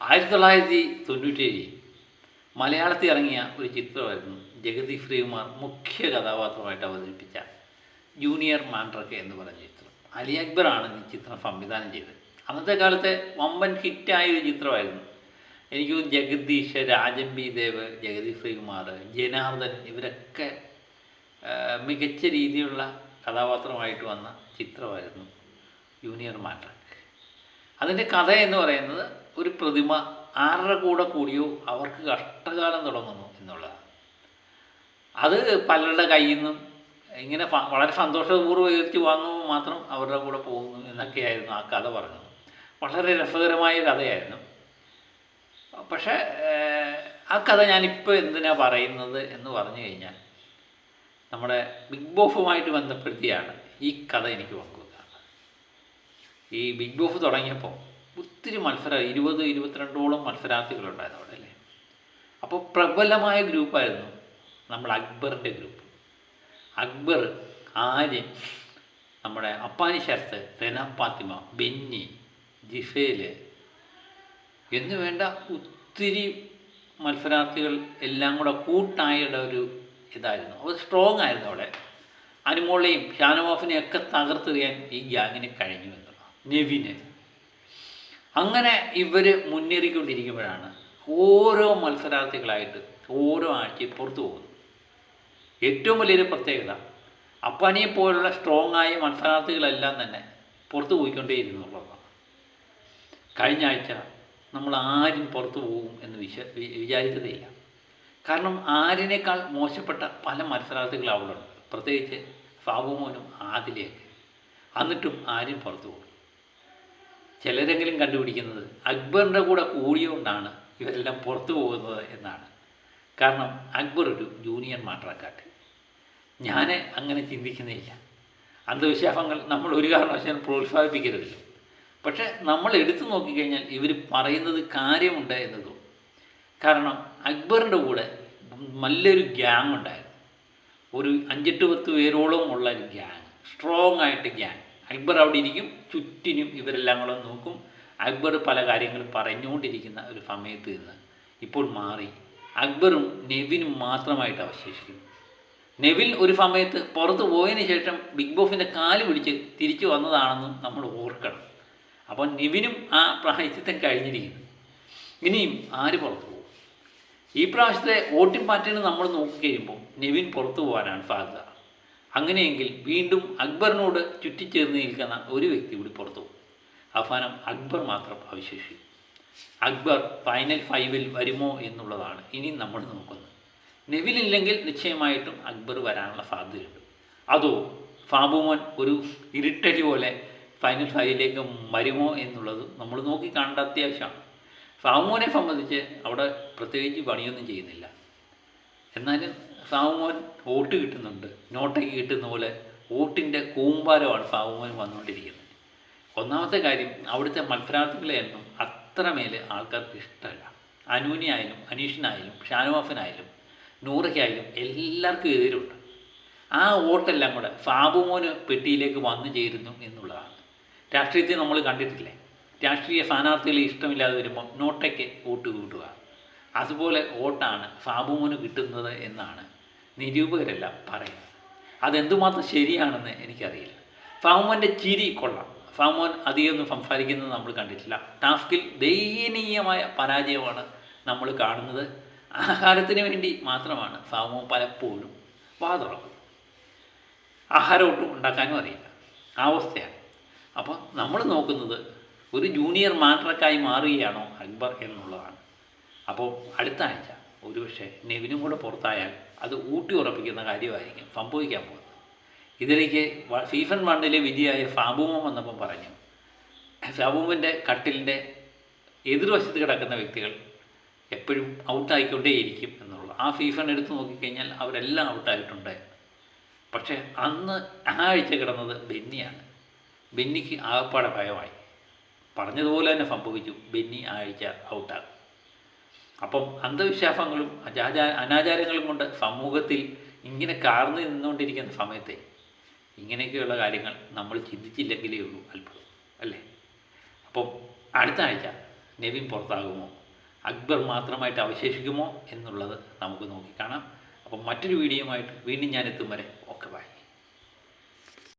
ആയിരത്തി തൊള്ളായിരത്തി തൊണ്ണൂറ്റേഴിൽ മലയാളത്തിൽ ഇറങ്ങിയ ഒരു ചിത്രമായിരുന്നു ജഗതി ശ്രീകുമാർ മുഖ്യ കഥാപാത്രമായിട്ട് അവതരിപ്പിച്ച ജൂനിയർ മാൻഡ്രക്ക് എന്ന് പറഞ്ഞ ചിത്രം. അലി അക്ബറാണ് ഈ ചിത്രം സംവിധാനം ചെയ്തത്. അന്നത്തെ കാലത്തെ വമ്പൻ ഹിറ്റായ ഒരു ചിത്രമായിരുന്നു. എനിക്ക് ജഗദീഷ് ജഗദീഷ് രാജംബി ദേവ് ജഗതി ശ്രീകുമാർ ജനാർദ്ദൻ ഇവരൊക്കെ മികച്ച രീതിയിലുള്ള കഥാപാത്രമായിട്ട് വന്ന ചിത്രമായിരുന്നു ജൂനിയർ മാൻഡ്രക്ക്. അതിന്റെ കഥ എന്ന് പറയുന്നത് ഒരു പ്രതിമ ആരുടെ കൂടെ കൂടിയോ അവർക്ക് കഷ്ടകാലം തുടങ്ങുന്നു എന്നുള്ളതാണ്. അത് പലരുടെ കയ്യിൽ നിന്നും ഇങ്ങനെ വളരെ സന്തോഷപൂർവം ഉയർത്തി വാങ്ങുമ്പോൾ മാത്രം അവരുടെ കൂടെ പോകുന്നു എന്നൊക്കെയായിരുന്നു ആ കഥ പറഞ്ഞത്. വളരെ രസകരമായ കഥയായിരുന്നു. പക്ഷേ ആ കഥ ഞാനിപ്പോൾ എന്തിനാ പറയുന്നത് എന്ന് പറഞ്ഞു കഴിഞ്ഞാൽ നമ്മുടെ ബിഗ് ബോഫുമായിട്ട് ബന്ധപ്പെടുത്തിയാണ് ഈ കഥ എനിക്ക് പങ്കുവെക്കുന്നത് ഈ ബിഗ് ബോഫ് തുടങ്ങിയപ്പോൾ ഒത്തിരി മത്സര ഇരുപത് ഇരുപത്തിരണ്ടോളം മത്സരാർത്ഥികളുണ്ടായിരുന്നു അവിടെ അല്ലേ? അപ്പോൾ പ്രബലമായ ഗ്രൂപ്പായിരുന്നു നമ്മൾ അക്ബറിന്റെ ഗ്രൂപ്പ്. അക്ബർ ആര്യൻ നമ്മുടെ അപ്പാനി ശരത്ത് റെന ഫാത്തിമ ബെന്നി ജിഫേൽ എന്നുവേണ്ട ഒത്തിരി മത്സരാർത്ഥികൾ എല്ലാം കൂടെ കൂട്ടായുടെ ഒരു ഇതായിരുന്നു. അത് സ്ട്രോങ് ആയിരുന്നു അവിടെ. അനുമോളെയും ഷാനവാഫിനെയും ഒക്കെ തകർത്തെറിയാൻ ഈ ഗ്യാങ്ങിന് കഴിഞ്ഞു എന്നുള്ളത് നെവിന്. അങ്ങനെ ഇവർ മുന്നേറിക്കൊണ്ടിരിക്കുമ്പോഴാണ് ഓരോ മത്സരാർത്ഥികളായിട്ട് ഓരോ ആഴ്ചയും പുറത്തു പോകുന്നത്. ഏറ്റവും വലിയൊരു പ്രത്യേകത അപ്പാനിയെ പോലുള്ള സ്ട്രോങ് ആയ മത്സരാർത്ഥികളെല്ലാം തന്നെ പുറത്തു പോയിക്കൊണ്ടേയിരുന്നു കഴിഞ്ഞ ആഴ്ച നമ്മൾ ആരും പുറത്തു പോകും എന്ന് വിശ വിചാരിച്ചതേയില്ല. കാരണം ആരിനേക്കാൾ മോശപ്പെട്ട പല മത്സരാർത്ഥികളും അവിടെ ഉണ്ട്. പ്രത്യേകിച്ച് സാബുമോനും ആദിലേക്ക് എന്നിട്ടും ആരും പുറത്തു പോകും ചിലരെങ്കിലും കണ്ടുപിടിക്കുന്നത് അക്ബറിന്റെ കൂടെ കൂടിയോണ്ടാണ് ഇവരെല്ലാം പുറത്തു പോകുന്നത് എന്നാണ്. കാരണം അക്ബർ ഒരു ജൂനിയർ മാട്രാക്കാട്ട് ഞാൻ അങ്ങനെ ചിന്തിക്കുന്നില്ല. അന്ധവിശ്വാസങ്ങൾ നമ്മൾ ഒരു കാരണവശാലും പ്രോത്സാഹിപ്പിക്കരുതല്ലോ പക്ഷേ നമ്മൾ എടുത്തു നോക്കിക്കഴിഞ്ഞാൽ ഇവർ പറയുന്നത് കാര്യമുണ്ട് എന്ന് കാരണം അക്ബറിന്റെ കൂടെ നല്ലൊരു ഗ്യാങ് ഉണ്ടായിരുന്നു ഒരു അഞ്ചെട്ട് പത്ത് പേരോളം ഉള്ള ഒരു ഗ്യാങ് സ്ട്രോങ് ആയിട്ട് ഗ്യാങ്. അക്ബർ അവിടെ ഇരിക്കും. ചുറ്റിനും ഇവരെല്ലാം കൂടെ നോക്കും. അക്ബർ പല കാര്യങ്ങളും പറഞ്ഞുകൊണ്ടിരിക്കുന്ന ഒരു സമയത്ത് നിന്ന് ഇപ്പോൾ മാറി. അക്ബറും നെവിനും മാത്രമായിട്ട് അവശേഷിക്കുന്നു. നെവിൽ ഒരു സമയത്ത് പുറത്ത് പോയതിന് ശേഷം ബിഗ് ബോസിന്റെ കാൽ പിടിച്ച് തിരിച്ചു വന്നതാണെന്നും നമ്മൾ ഓർക്കണം. അപ്പോൾ നെവിനും ആ പ്രായച്ചിത്തം കഴിഞ്ഞിരിക്കുന്നു. ഇനിയും ആര് പുറത്തു പോകും? ഈ പ്രാവശ്യത്തെ വോട്ടിംഗ് പാറ്റേൺ നമ്മൾ നോക്കി കഴിയുമ്പോൾ നെവിൻ പുറത്തു പോകാനാണ് സാധ്യത. അങ്ങനെയെങ്കിൽ വീണ്ടും അക്ബറിനോട് ചുറ്റിച്ചേർന്ന് നിൽക്കുന്ന ഒരു വ്യക്തി കൂടി പുറത്തു അവസാനം അക്ബർ മാത്രം അവശേഷിക്കും. അക്ബർ ഫൈനൽ ഫൈവിൽ വരുമോ എന്നുള്ളതാണ് ഇനി നമ്മൾ നോക്കുന്നത്. നെവിലില്ലെങ്കിൽ നിശ്ചയമായിട്ടും അക്ബർ വരാനുള്ള സാധ്യതയുണ്ട്. അതോ ഫാബുമോൻ ഒരു ഇരുട്ടടി പോലെ ഫൈനൽ ഫൈവിലേക്ക് വരുമോ എന്നുള്ളത് നമ്മൾ നോക്കി കാണേണ്ട അത്യാവശ്യമാണ്. ഫാബുമോനെ സംബന്ധിച്ച് അവിടെ പ്രത്യേകിച്ച് പണിയൊന്നും ചെയ്യുന്നില്ല. എന്നാലും സാവുമോൻ വോട്ട് കിട്ടുന്നുണ്ട്. നോട്ടൊക്കെ കിട്ടുന്ന പോലെ വോട്ടിന്റെ കൂമ്പാരമാണ് സാവുമോൻ വന്നുകൊണ്ടിരിക്കുന്നത്. ഒന്നാമത്തെ കാര്യം അവിടുത്തെ മത്സരാർത്ഥികളെയൊന്നും അത്രമേൽ ആൾക്കാർക്ക് ഇഷ്ടമല്ല. അനൂനിയായാലും അനീഷിനായാലും ഷാനുവാഫിനായാലും നൂറയ്ക്കായാലും എല്ലാവർക്കും എതിരുണ്ട്. ആ വോട്ടെല്ലാം കൂടെ സാബുമോന് പെട്ടിയിലേക്ക് വന്നു ചേരുന്നു എന്നുള്ളതാണ്. രാഷ്ട്രീയത്തെ നമ്മൾ കണ്ടിട്ടില്ലേ? രാഷ്ട്രീയ സ്ഥാനാർത്ഥികളെ ഇഷ്ടമില്ലാതെ വരുമ്പോൾ നോട്ടയ്ക്ക് വോട്ട് കൂട്ടുക അതുപോലെ വോട്ടാണ് സാബുമോന് കിട്ടുന്നത് എന്നാണ് നിരൂപകരെല്ലാം പറയും. അതെന്തുമാത്രം ശരിയാണെന്ന് എനിക്കറിയില്ല. ഫാമോന്റെ ചിരി കൊള്ളാം. ഫാമോൻ അധികമൊന്നും സംസാരിക്കുന്നത് നമ്മൾ കണ്ടിട്ടില്ല. ടാസ്കിൽ ദയനീയമായ പരാജയമാണ് നമ്മൾ കാണുന്നത്. ആഹാരത്തിന് വേണ്ടി മാത്രമാണ് ഫാമോ പലപ്പോഴും വാതുറക്കും ആഹാരം ഒട്ടും ഉണ്ടാക്കാനും അറിയില്ല. അവസ്ഥയാണ്. അപ്പോൾ നമ്മൾ നോക്കുന്നത് ഒരു ജൂനിയർ മാൻട്രക്കായി മാറുകയാണോ അക്ബർ എന്നുള്ളതാണ്. അപ്പോൾ അടുത്ത ആഴ്ച ഒരുപക്ഷെ നെവിനും കൂടെ പുറത്തായാൽ അത് ഊട്ടി ഉറപ്പിക്കുന്ന കാര്യമായിരിക്കും. സംഭവിക്കാൻ പോകുന്നത്. ഇതിലേക്ക് ഫീഫൻ വണ്ണിലെ വിജയായ ഫാബുമ വന്നപ്പം പറഞ്ഞു ഫാബുമിന്റെ കട്ടിലിന്റെ എതിർവശത്ത് കിടക്കുന്ന വ്യക്തികൾ എപ്പോഴും ഔട്ടായിക്കൊണ്ടേയിരിക്കും എന്നുള്ളത് ആ സീസൺ എടുത്തു നോക്കിക്കഴിഞ്ഞാൽ അവരെല്ലാം ഔട്ടായിട്ടുണ്ട്. പക്ഷേ അന്ന് ആ ആഴ്ച കിടന്നത് ബെന്നിയാണ്. ബെന്നിക്ക് ആകപ്പാടെ ഭയമായി. പറഞ്ഞതുപോലെ തന്നെ സംഭവിച്ചു. ബെന്നി ആഴ്ച ഔട്ടാകും. അപ്പം അന്ധവിശ്വാസങ്ങളും അനാചാരങ്ങളും കൊണ്ട് സമൂഹത്തിൽ ഇങ്ങനെ കാർന്നു നിന്നുകൊണ്ടിരിക്കുന്ന സമയത്തെ ഇങ്ങനെയൊക്കെയുള്ള കാര്യങ്ങൾ നമ്മൾ ചിന്തിച്ചില്ലെങ്കിലേ ഉള്ളൂ അത്ഭുതം അല്ലേ? അപ്പം അടുത്ത ആഴ്ച നെവിൻ പുറത്താകുമോ? അക്ബർ മാത്രമായിട്ട് അവശേഷിക്കുമോ എന്നുള്ളത് നമുക്ക് നോക്കിക്കാണാം അപ്പം മറ്റൊരു വീഡിയോയുമായിട്ട് വീണ്ടും ഞാൻ എത്തും വരെ.